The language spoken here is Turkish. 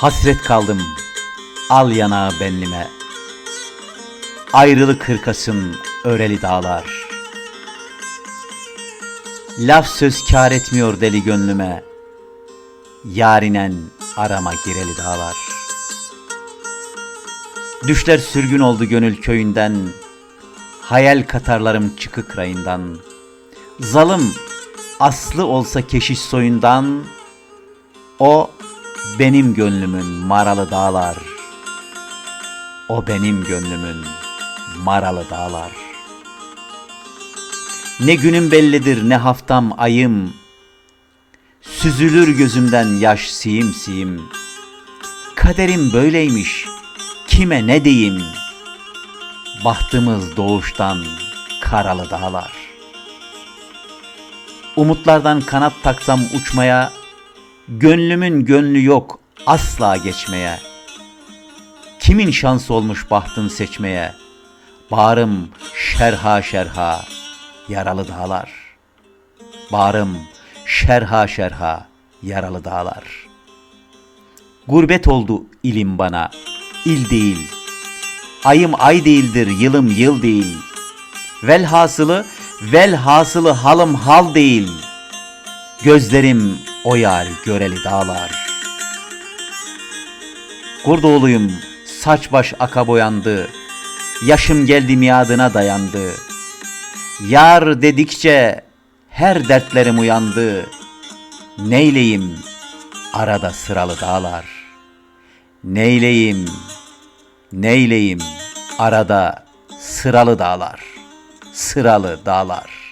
Hasret kaldım al yanağı benlime. Ayrılık hırkasın öreli dağlar. Laf söz kâr etmiyor deli gönlüme. Yarinen arama gireli dağlar. Düşler sürgün oldu gönül köyünden. Hayal katarlarım çıkık rayından. Zalım aslı olsa keşiş soyundan. O benim gönlümün maralı dağlar. O benim gönlümün maralı dağlar. Ne günüm bellidir ne haftam ayım. Süzülür gözümden yaş siyim siyim. Kaderim böyleymiş. Kime ne diyeyim? Bahtımız doğuştan karalı dağlar. Umutlardan kanat taksam uçmaya, Gönlümün gönlü yok asla geçmeye. Kimin şansı olmuş bahtın seçmeye? Bağrım şerha şerha yaralı dağlar. Bağrım şerha şerha yaralı dağlar. Gurbet oldu ilim bana, il değil. Ayım ay değildir, yılım yıl değil. Velhasılı, velhasılı halım hal değil. Gözlerim o yar göreli dağlar. Kurdoğluyum, saç baş aka boyandı. Yaşım geldi miadına dayandı. Yar dedikçe her dertlerim uyandı. Neyleyim arada sıralı dağlar. Neyleyim, neyleyim arada sıralı dağlar. Sıralı dağlar.